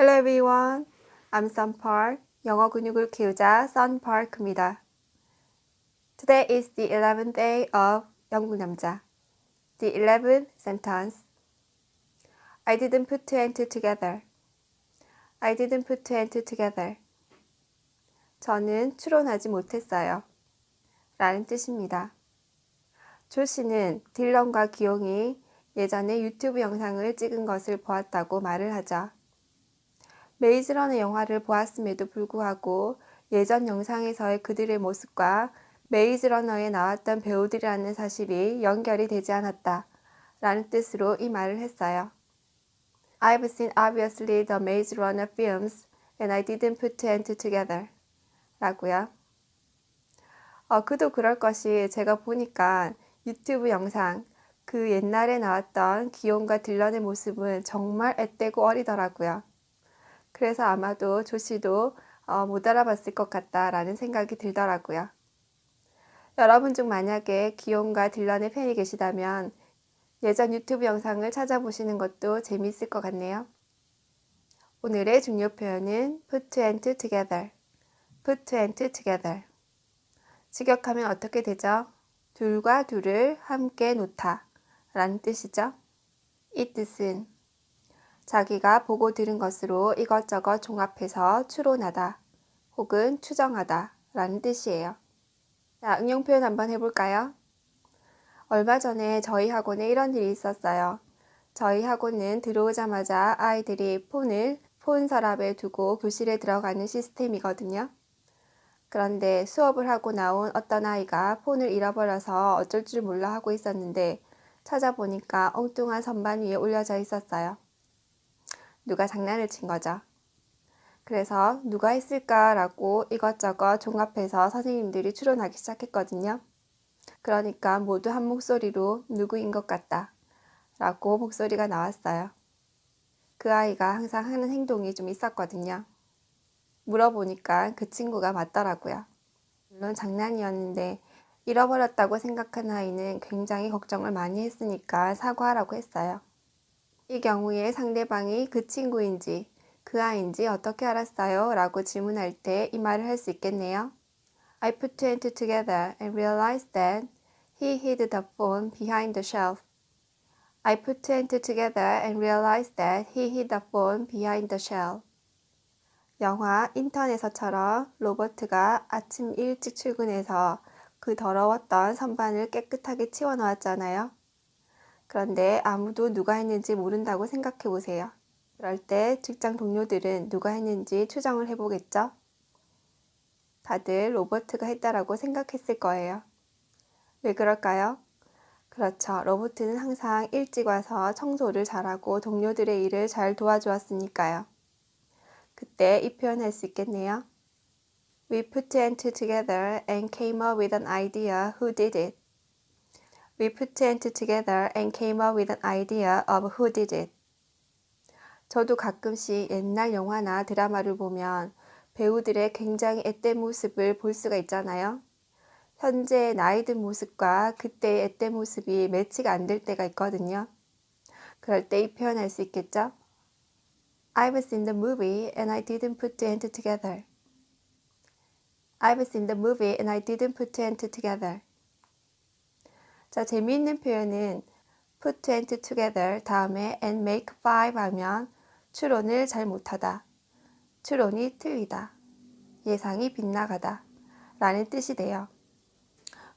Hello everyone. I'm Sun Park. 영어 근육을 키우자 Sun Park입니다. Today is the 11th day of 영국 남자. The 11th sentence. I didn't put two and two together. I didn't put two and two together. 저는 추론하지 못했어요. 라는 뜻입니다. 조 씨는 딜런과 기용이 예전에 유튜브 영상을 찍은 것을 보았다고 말을 하죠. 메이즈러너 영화를 보았음에도 불구하고 예전 영상에서의 그들의 모습과 메이즈 러너에 나왔던 배우들이라는 사실이 연결이 되지 않았다. 라는 뜻으로 이 말을 했어요. I've seen obviously the Maze Runner films and I didn't put two and two together. 라고요. 어, 그도 그럴 것이 제가 보니까 유튜브 영상 그 옛날에 나왔던 기온과 딜런의 모습은 정말 앳되고 어리더라고요. 그래서 아마도 조 씨도 어, 못 알아봤을 것 같다라는 생각이 들더라고요. 여러분 중 만약에 기온과 딜런의 팬이 계시다면 예전 유튜브 영상을 찾아보시는 것도 재미있을 것 같네요. 오늘의 중요 표현은 put and together. put and together. 직역하면 어떻게 되죠? 둘과 둘을 함께 놓다 라는 뜻이죠. 이 뜻은 자기가 보고 들은 것으로 이것저것 종합해서 추론하다 혹은 추정하다 라는 뜻이에요. 자, 응용 표현 한번 해볼까요? 얼마 전에 저희 학원에 이런 일이 있었어요. 저희 학원은 들어오자마자 아이들이 폰을 폰 서랍에 두고 교실에 들어가는 시스템이거든요. 그런데 수업을 하고 나온 어떤 아이가 폰을 잃어버려서 어쩔 줄 몰라 하고 있었는데 찾아보니까 엉뚱한 선반 위에 올려져 있었어요. 누가 장난을 친 거죠. 그래서 누가 했을까라고 이것저것 종합해서 선생님들이 추론하기 시작했거든요. 그러니까 모두 한 목소리로 누구인 것 같다 라고 목소리가 나왔어요. 그 아이가 항상 하는 행동이 좀 있었거든요. 물어보니까 그 친구가 맞더라고요. 물론 장난이었는데 잃어버렸다고 생각한 아이는 굉장히 걱정을 많이 했으니까 사과하라고 했어요. 이 경우에 상대방이 그 친구인지 그 아이인지 어떻게 알았어요? 라고 질문할 때 이 말을 할 수 있겠네요. I put two and two together and realized that he hid the phone behind the shelf. I put two and two together and realized that he hid the phone behind the shelf. 영화 인턴에서처럼 로버트가 아침 일찍 출근해서 그 더러웠던 선반을 깨끗하게 치워 놓았잖아요. 그런데 아무도 누가 했는지 모른다고 생각해 보세요. 그럴 때 직장 동료들은 누가 했는지 추정을 해보겠죠? 다들 로버트가 했다라고 생각했을 거예요. 왜 그럴까요? 그렇죠. 로버트는 항상 일찍 와서 청소를 잘하고 동료들의 일을 잘 도와주었으니까요. 그때 이 표현 할 수 있겠네요. We put and two together and came up with an idea who did it. We put and two together and came up with an idea of who did it. 저도 가끔씩 옛날 영화나 드라마를 보면 배우들의 굉장히 앳된 모습을 볼 수가 있잖아요. 현재 나이 든 모습과 그때의 앳된 모습이 매치가 안 될 때가 있거든요. 그럴 때 이 표현 할 수 있겠죠? I was in the movie and I didn't put and two together. I was in the movie and I didn't put and two together. 자, 재미있는 표현은 put and together 다음에 and make five 하면 추론을 잘 못하다. 추론이 틀리다. 예상이 빗나가다. 라는 뜻이 돼요.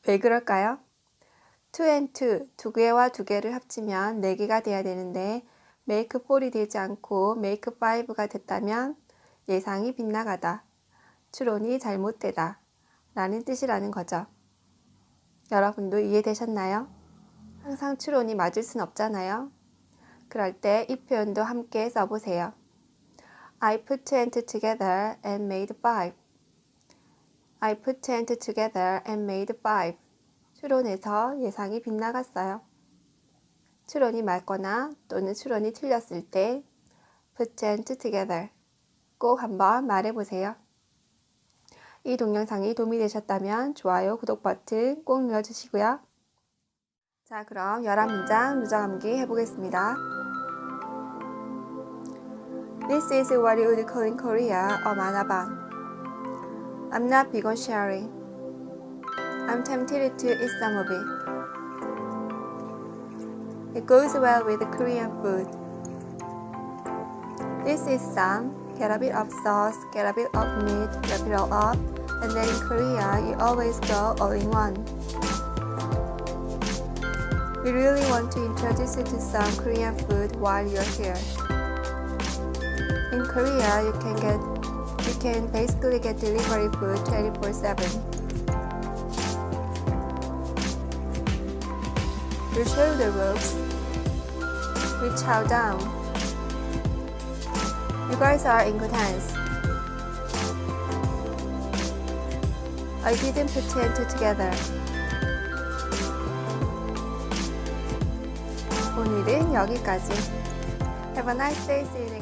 왜 그럴까요? two and two, 두 개와 두 개를 합치면 네 개가 돼야 되는데 make 4이 되지 않고 make 5가 됐다면 예상이 빗나가다, 추론이 잘못되다 라는 뜻이라는 거죠. 여러분도 이해되셨나요? 항상 추론이 맞을 순 없잖아요. 그럴 때 이 표현도 함께 써보세요. I put two and together and made five. I put two and together and made five. 추론에서 예상이 빗나갔어요. 추론이 맞거나 또는 추론이 틀렸을 때 put and together 꼭 한번 말해보세요. 이 동영상이 도움이 되셨다면 좋아요, 구독 버튼 꼭 눌러주시고요. 자, 그럼 11문장 누적암기 해보겠습니다. This is what you would call in Korea a manabang. I'm not big on sharing. I'm tempted to eat some of it. It goes well with Korean food. This is some. Get a bit of sauce, get a bit of meat, wrap it all up, and then in Korea, you always go all in one. We really want to introduce you to some Korean food while you're here. In Korea, you can get you can basically get delivery food 24/7. We show the ropes. We chow down. You guys are in good hands. I didn't put two and two together. 오늘은 여기까지. Have a nice day. See you next time.